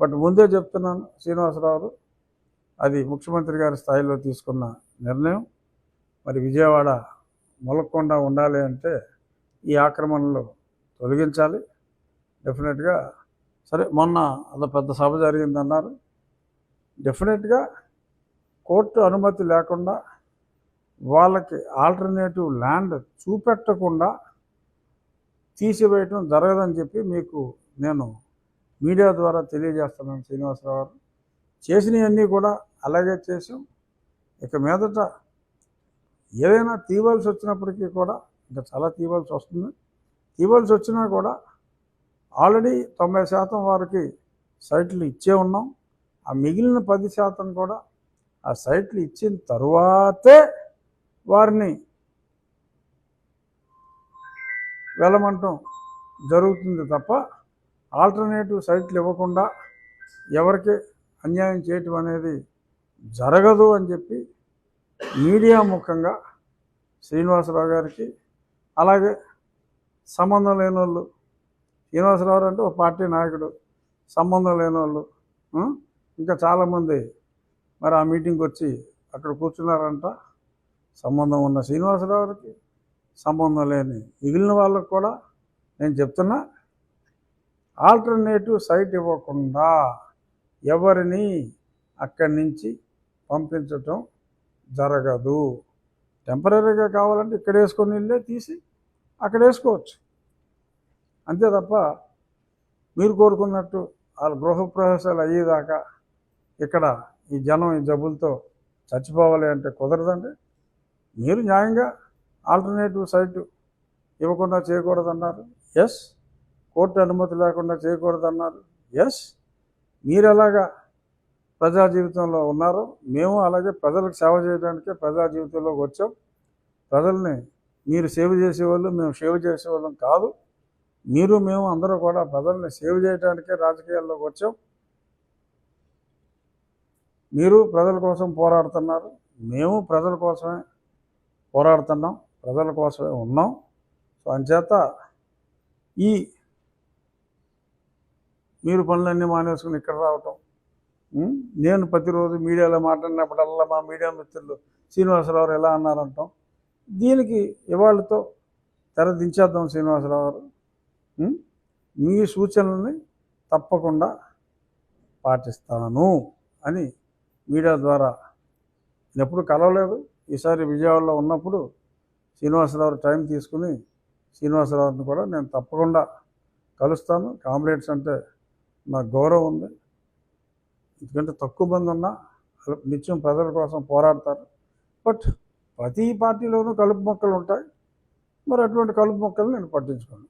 But ముందే చెప్తున్నాను శ్రీనివాసరావు అది ముఖ్యమంత్రి గారి స్థాయిలో తీసుకున్న నిర్ణయం. మరి విజయవాడ మొలక్కుండా ఉండాలి అంటే ఈ ఆక్రమణలు తొలగించాలి. డెఫినెట్గా సరే మొన్న అదో పెద్ద సభ జరిగిందన్నారు. డెఫినెట్గా కోర్టు అనుమతి లేకుండా వాళ్ళకి ఆల్టర్నేటివ్ ల్యాండ్ చూపెట్టకుండా తీసివేయటం జరగదని చెప్పి మీకు నేను మీడియా ద్వారా తెలియజేస్తున్నాను శ్రీనివాసరావు గారు. చేసినవన్నీ కూడా అలాగే చేసాం ఇక మీదట ఏదైనా తీవాల్సి వచ్చినప్పటికీ కూడా ఇంకా చాలా తీవాల్సి వస్తుంది. తీవాల్సి వచ్చినా కూడా ఆల్రెడీ తొంభై శాతం వారికి సైట్లు ఇచ్చే ఉన్నాం. ఆ మిగిలిన పది శాతం కూడా ఆ సైట్లు ఇచ్చిన తరువాతే వారిని వెళ్ళమంటం జరుగుతుంది తప్ప ఆల్టర్నేటివ్ సైట్లు ఇవ్వకుండా ఎవరికి అన్యాయం చేయటం అనేది జరగదు అని చెప్పి మీడియా ముఖంగా శ్రీనివాసరావు గారికి అలాగే సంబంధం లేని వాళ్ళు శ్రీనివాసరావు అంటే ఒక పార్టీ నాయకుడు సంబంధం లేని వాళ్ళు ఇంకా చాలామంది మరి ఆ మీటింగ్కి వచ్చి అక్కడ కూర్చున్నారంట. సంబంధం ఉన్న శ్రీనివాసరావుకి గారికి సంబంధం లేని మిగిలిన వాళ్ళకు కూడా నేను చెప్తున్నా ఆల్టర్నేటివ్ సైట్ ఇవ్వకుండా ఎవరిని అక్కడి నుంచి పంపించటం జరగదు. టెంపరీగా కావాలంటే ఇక్కడ వేసుకొని వెళ్ళే తీసి అక్కడ వేసుకోవచ్చు. అంతే తప్ప మీరు కోరుకున్నట్టు వాళ్ళ గృహప్రవేశాలు అయ్యేదాకా ఇక్కడ ఈ జనం ఈ జబ్బులతో చచ్చిపోవాలి అంటే కుదరదండి. మీరు న్యాయంగా ఆల్టర్నేటివ్ సైట్ ఇవ్వకుండా చేయకూడదన్నారు. ఎస్ కోర్టు అనుమతి లేకుండా చేయకూడదన్నారు. ఎస్ మీరు ఎలాగా ప్రజా జీవితంలో ఉన్నారో మేము అలాగే ప్రజలకు సేవ చేయడానికే ప్రజా జీవితంలోకి వచ్చాం. ప్రజల్ని మీరు సేవ చేసేవాళ్ళు మేము సేవ చేసేవాళ్ళం కాదు. మీరు మేము అందరూ కూడా ప్రజల్ని సేవ చేయడానికే రాజకీయాల్లోకి వచ్చాం. మీరు ప్రజల కోసం పోరాడుతున్నారు. మేము ప్రజల కోసమే పోరాడుతున్నాం ప్రజల కోసమే ఉన్నాం. సో అంచేత ఈ మీరు పనులన్నీ మానేసుకుని ఇక్కడ రావటం. నేను ప్రతిరోజు మీడియాలో మాట్లాడినప్పుడల్లా మా మీడియా మిత్రులు శ్రీనివాసరావు ఎలా అన్నారంటాం. దీనికి ఇవాళతో తెర దించేద్దాం శ్రీనివాసరావు. గారు మీ సూచనల్ని తప్పకుండా పాటిస్తాను అని మీడియా ద్వారా నేను ఎప్పుడు కలవలేదు. ఈసారి విజయవాడలో ఉన్నప్పుడు శ్రీనివాసరావు టైం తీసుకుని శ్రీనివాసరావుని కూడా నేను తప్పకుండా కలుస్తాను. కామ్రేడ్స్ అంటే నాకు గౌరవం ఉంది. ఎందుకంటే తక్కువ మంది ఉన్నా నిత్యం ప్రజల కోసం పోరాడతారు. బట్ ప్రతి పార్టీలోనూ కలుపు మొక్కలు ఉంటాయి. మరి అటువంటి కలుపు మొక్కలు నేను పట్టించుకోను.